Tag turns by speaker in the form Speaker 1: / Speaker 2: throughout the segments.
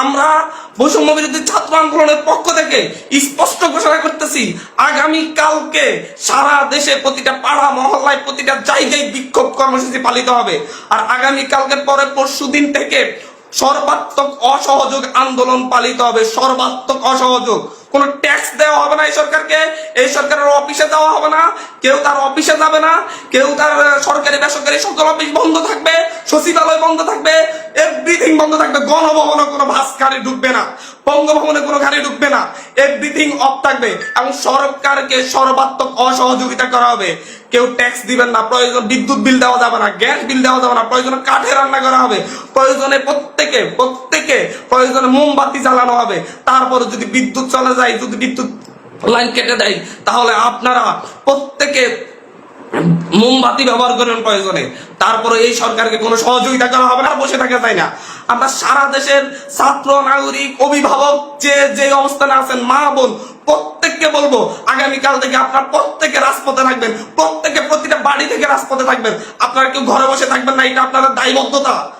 Speaker 1: আমরা বৈষম্য বিরোধী ছাত্র আন্দোলনের পক্ষ থেকে স্পষ্ট ঘোষণা করতেছি আগামী কালকে সারা দেশে প্রতিটা পাড়া, মহল্লায় প্রতিটা জায়গায় বিক্ষোভ কর্মসূচি পালিত হবে। আর আগামী কালকের পরে পরশু দিন থেকে সর্বাত্মক অসহযোগ আন্দোলন পালিত হবে। সর্বাত্মক অসহযোগ। কোনো ট্যাক্স দেওয়া হবে না এই সরকারকে, এই সরকারের অফিসে দেওয়া হবে না। কেউ তার অফিসে যাবে না। কেউ তার সরকারি বেসরকারি সকল অফিস বন্ধ থাকবে। সচিবালয় বন্ধ থাকবে এভরিথিং বন্ধ থাকবে, গণভবনে কোনো বাস গাড়ি ঢুকবে না, বঙ্গভবনে কোনো গাড়ি ঢুকবে না এভরিথিং অফ থাকবে এবং সরকারকে সর্বাত্মক অসহযোগিতা করা হবে। কেউ ট্যাক্স দিবেন না, প্রয়োজন বিদ্যুৎ বিল দেওয়া যাবে না, গ্যাস বিল দেওয়া যাবে না, প্রয়োজনে কাঠে রান্না করা হবে, প্রয়োজনে প্রত্যেকে প্রত্যেকে প্রয়োজনে মোমবাতি জ্বালানো হবে। তারপরে যদি বিদ্যুৎ চলে যায়, যদি বিদ্যুৎ লাইন কেটে দেয়, তাহলে আপনারা প্রত্যেকে মোমবাতি ব্যবহার করেন প্রয়োজনে। তারপরে এই সরকারকে কোনো সহযোগিতা করা হবে না বসে থাকা তাই না। আমরা সারা দেশের ছাত্র, নাগরিক, অভিভাবক, যে যে অবস্থানে আছেন, মা, বোন, প্রত্যেককে বলব, আগামীকাল থেকে আপনার প্রত্যেকে রাজপথে থাকবেন। প্রত্যেকে প্রতিটা বাড়ি থেকে রাজপথে থাকবেন। আপনারা কেউ ঘরে বসে থাকবেন না, এটা আপনাদের দায়বদ্ধতা।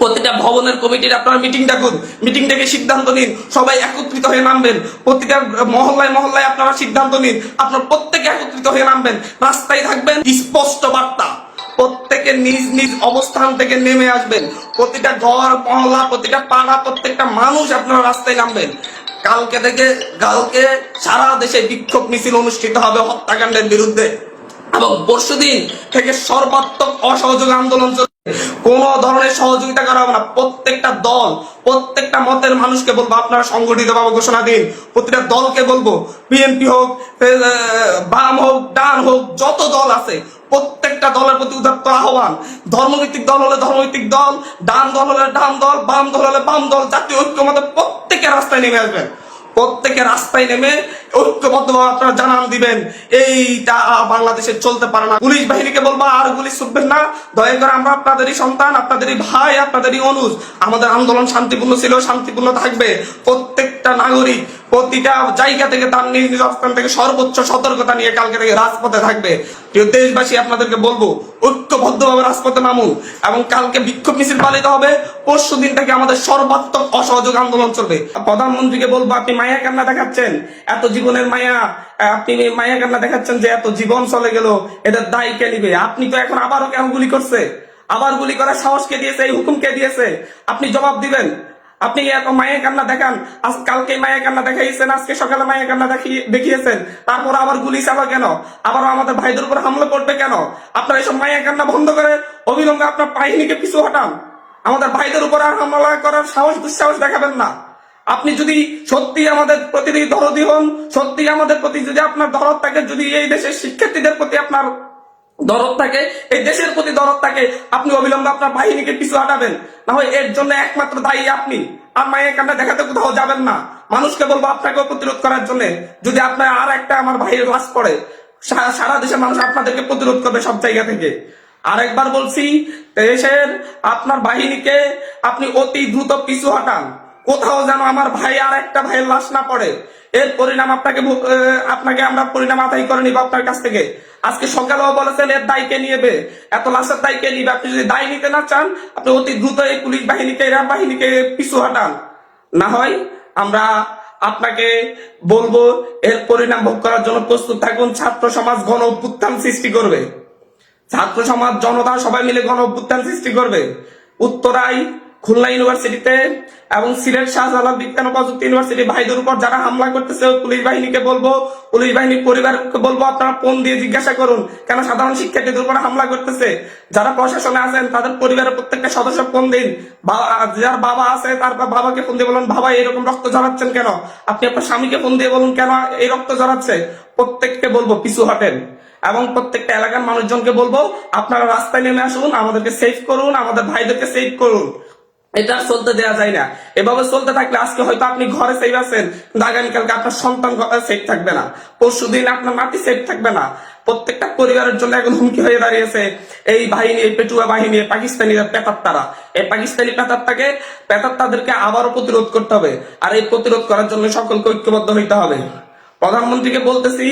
Speaker 1: প্রতিটা ভবনের কমিটির আপনারা মিটিং ডাকুন মিটিং ডেকে সিদ্ধান্ত নিন, সবাই একত্রিত হয়ে নামবেন। প্রতিটা মহল্লায় মহল্লায় আপনারা সিদ্ধান্ত নিন, আপনার প্রত্যেকে একত্রিত হয়ে নামবেন। রাস্তায় থাকবেন, স্পষ্ট বার্তা। প্রত্যেকে নিজ নিজ অবস্থান থেকে নেমে আসবেন। প্রতিটা ঘর, মহল্লা, প্রতিটা পাড়া, প্রত্যেকটা মানুষ আপনারা রাস্তায় নামবেন। কালকে থেকে, কালকে সারা দেশে বিক্ষোভ মিছিল অনুষ্ঠিত হবে হত্যাকাণ্ডের বিরুদ্ধে। এবং পরশুদিন থেকে সর্বাত্মক অসহযোগ আন্দোলন কোন ধরনের সহযোগিতা করা হবে না। প্রত্যেকটা দল, প্রত্যেকটা মতের মানুষকে বলব, আপনারা সংগঠিত ভাবে ঘোষণা দিন। প্রতিটা দলকে বলব বিএনপি হোক বাম হোক, ডান হোক, যত দল আছে, প্রত্যেকটা দলের প্রতি উদাত্ত আহ্বান। ধর্মভিত্তিক দল হলে ধর্মভিত্তিক দল, ডান দল হলে ডান দল, বাম দল হলে বাম দল, জাতীয় ঐক্যমতে প্রত্যেকে রাস্তায় নেমে আসবেন। প্রত্যেকে রাস্তায় নেমে ঐক্যবদ্ধভাবে আপনারা জানান দিবেন, এইটা বাংলাদেশে চলতে পারে না। পুলিশ বাহিনীকে বলব, আর গুলি ছুটবেন না। দয়া করে আমরা আপনাদেরই সন্তান, আপনাদেরই ভাই, আপনাদেরই অনুজ। আমাদের আন্দোলন শান্তিপূর্ণ ছিল, শান্তিপূর্ণ থাকবে। প্রত্যেকটা নাগরিক প্রতিটা জায়গা থেকে তার নিজ নিজ অবস্থান থেকে সর্বোচ্চ সতর্কতা নিয়ে কালকে থেকে রাজপথে থাকবে। প্রিয় দেশবাসী, আপনাদেরকে বলব, ঐক্যবদ্ধভাবে রাজপথে নামুন এবং কালকে বিক্ষোভ মিছিল পালিত হবে। পরশু দিন থেকে আমাদের সর্বাত্মক অসহযোগ আন্দোলন চলবে। প্রধানমন্ত্রীকে বলব, আপনি মায়া কান্না দেখাচ্ছেন। এত জীবনের মায়া আপনি মায়া কান্না দেখাচ্ছেন যে এত জীবন চলে গেল, এদের দায় কে নিবে? আপনি তো এখন আবারও কেন গুলি করছে। আবার গুলি করার সাহস কে দিয়েছে? এই হুকুম কে দিয়েছে? আপনি জবাব দিবেন। আপনি এত মায়ের কান্না দেখান। আজ কালকে মায়ের কান্না দেখাইছেন, আজকে সকালে মায়ের কান্না দেখিয়ে দেখিয়েছেন। তারপর আবার গুলি চালা কেন? আবার আমাদের ভাইদের উপর হামলা করবে কেন? আপনার এইসব মায়ের কান্না বন্ধ করে অবিলম্বে আপনার বাহিনীকে পিছু হটান। আমাদের ভাইদের উপর আর হামলা করার সাহস, দুঃসাহস দেখাবেন না। আপনি যদি সত্যি আমাদের প্রতি দরদি হন, সত্যি আমাদের প্রতি যদি আপনার দরদ থাকে, যদি এই দেশের শিক্ষার্থীদের প্রতি আপনার দরদ থাকে, এই দেশের প্রতি দরদ থাকে। আপনি অবিলম্বে আপনার বাহিনীকে পিছু হাঁটাবেন। না হয় এর জন্য একমাত্র দায়ী আপনি। আর মায়ের কান্না দেখাতে কোথাও যাবেন না। মানুষকে বলব আপনাকে প্রতিরোধ করার জন্য। যদি আপনার আর একটা আমার ভাইয়ের লাশ পড়ে সারা দেশের মানুষ আপনাদেরকে প্রতিরোধ করবে সব জায়গা থেকে। আরেকবার বলছি, দেশের আপনার বাহিনীকে আপনি অতি দ্রুত পিছু হাঁটান। কোথাও যেন আমার ভাই আর একটা ভাইয়ের লাশ না পড়ে। এর পরিণাম আপনাকে আপনাকে আমরা পরিণাম আদায় করে নিব আপনার কাছ থেকে। আজকে সকালেও বলেছেন, এর দায় কে নিবে? এত লাশের দায় কে নিবে? আপনি যদি দায় নিতে না চান, আপনি অতি দ্রুত এই পুলিশ বাহিনীকে র্যাব বাহিনীকে পিছু হাঁটান। না হয় আমরা আপনাকে বলব, এর পরিণাম ভোগ করার জন্য প্রস্তুত থাকুন। ছাত্র সমাজ গণ অভ্যুত্থান সৃষ্টি করবে। ছাত্র সমাজ, জনতা সবাই মিলে গণ অভ্যুত্থান সৃষ্টি করবে। উত্তরায় খুলনা ইউনিভার্সিটিতে এবং সিলেট শাহজালাল বিজ্ঞান ও প্রযুক্তি ইউনিভার্সিটি ভাইদের উপর যারা হামলা করতেছে, পুলিশ বাহিনীকে বলব, পুলিশ বাহিনীর পরিবারকে বলব, আপনারা ফোন দিয়ে জিজ্ঞাসা করুন কেন সাধারণ শিক্ষার্থীদের উপর হামলা করতেছে। যারা প্রশাসনে আছেন, তাদের পরিবারের প্রত্যেকটা সদস্য ফোন দিন। যার বাবা আছে, তার বাবাকে ফোন দিয়ে বলুন, বাবা, এরকম রক্ত ঝরাচ্ছেন কেন? আপনি আপনার স্বামীকে ফোন দিয়ে বলুন, কেন এই রক্ত ঝরাচ্ছে? প্রত্যেককে বলব, পিছু হটেন। এবং প্রত্যেকটা এলাকার মানুষজনকে বলব, আপনারা রাস্তায় নেমে আসুন, আমাদেরকে সেভ করুন, আমাদের ভাইদেরকে সেভ করুন। এটা চলতে দেওয়া যায় না। এভাবে চলতে থাকলে আজকে হয়তো আপনি ঘরে সেফ আছেন আগামীকালকে আপনার সন্তান সেফ থাকবে না। পরশু দিন আপনার নাতি সেফ থাকবে না। প্রত্যেকটা পরিবারের জন্য এখন হুমকি হয়ে দাঁড়িয়েছে। এই বাহিনী, এই পেটুয়া বাহিনী পাকিস্তানিরা পেতাত্তারা। এই পাকিস্তানি পেতাত্তাকে, পেতাত্তাদেরকে আবারও প্রতিরোধ করতে হবে। আর এই প্রতিরোধ করার জন্য সকলকে ঐক্যবদ্ধ হইতে হবে। প্রধানমন্ত্রীকে বলতেছি,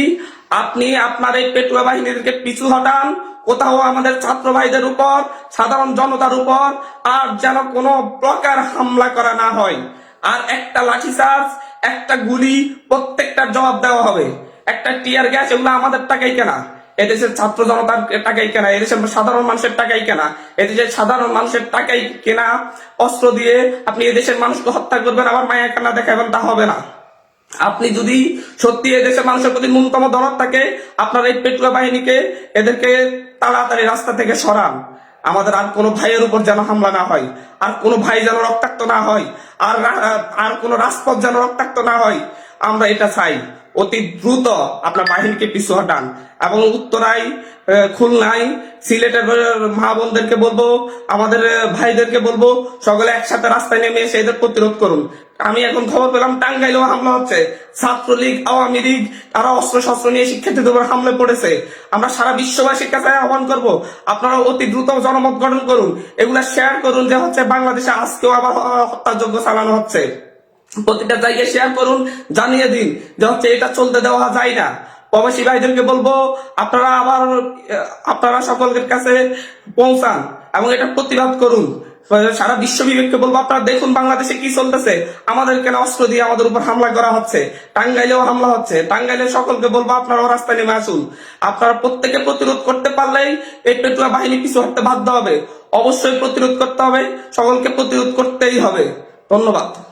Speaker 1: আপনি আপনার এই পেটুয়া বাহিনীদেরকে পিছু হটান কোথাও আমাদের ছাত্র ভাইদের উপর, সাধারণ জনতার উপর আর যেন কোনো প্রকার হামলা করা না হয়। আর একটা লাঠিচার্জ একটা গুলি প্রত্যেকটার জবাব দেওয়া হবে। একটা টিয়ার গ্যাস, এগুলো আমাদের টাকাই কেনা। এদেশের ছাত্র জনতার টাকাই কেনা, এদেশের সাধারণ মানুষের টাকাই কেনা। এদেশের সাধারণ মানুষের টাকাই কেনা অস্ত্র দিয়ে আপনি এদেশের মানুষকে হত্যা করবেন, আবার মায়া কান্না দেখাবেন, তা হবে না। আপনি যদি সত্যি এদেশের মানুষের প্রতি ন্যূনতম দরদ থাকে, আপনার এই পেটুয়া বাহিনীকে এদেরকে তাড়াতাড়ি রাস্তা থেকে সরান। আমাদের আর কোনো ভাইয়ের উপর যেন হামলা না হয়, আর কোনো ভাই যেন রক্তাক্ত না হয়, আর আর কোনো রাজপথ যেন রক্তাক্ত না হয়, আমরা এটা চাই। অতি দ্রুত আপনার বাহিনীকে পিছু হটান। এবং উত্তরায় খুলনায় সিলেটের মা বোনদেরকে বলব আমাদের ভাইদেরকে বলব সকলে একসাথে রাস্তায় নেমে এসে এদের প্রতিরোধ করুন। আমি এখন খবর পেলাম টাঙ্গাইলেও হামলা হচ্ছে। ছাত্রলীগ আওয়ামী লীগ তারা অস্ত্র শস্ত্র নিয়ে শিক্ষার্থীদের উপর হামলে পড়েছে আমরা সারা বিশ্ববাসীর কাছে আহ্বান করব আপনারা অতি দ্রুত জনমত গঠন করুন। এগুলা শেয়ার করুন যে হচ্ছে বাংলাদেশে আজকেও আবার আহ, হত্যাযজ্ঞ চালানো হচ্ছে। প্রতিটা জায়গায় শেয়ার করুন জানিয়ে দিন যে হচ্ছে এটা চলতে দেওয়া যায় না। প্রবাসী ভাইদেরকে বলব, আপনারা আবার, আপনারা সকলের কাছে পৌঁছান এবং এটা প্রতিবাদ করুন। সারা বিশ্ব বিবেককে বলব, আপনারা দেখুন বাংলাদেশে কি চলতেছে। আমাদের কেন অস্ত্র দিয়ে আমাদের উপর হামলা করা হচ্ছে, টাঙ্গাইলেও হামলা হচ্ছে। টাঙ্গাইলে সকলকে বলব, আপনারাও রাস্তায় নেমে আসুন। আপনারা প্রত্যেকে প্রতিরোধ করতে পারলেই এই পেটুয়া বাহিনী পিছু হতে বাধ্য হবে। অবশ্যই প্রতিরোধ করতে হবে, সকলকে প্রতিরোধ করতেই হবে। ধন্যবাদ।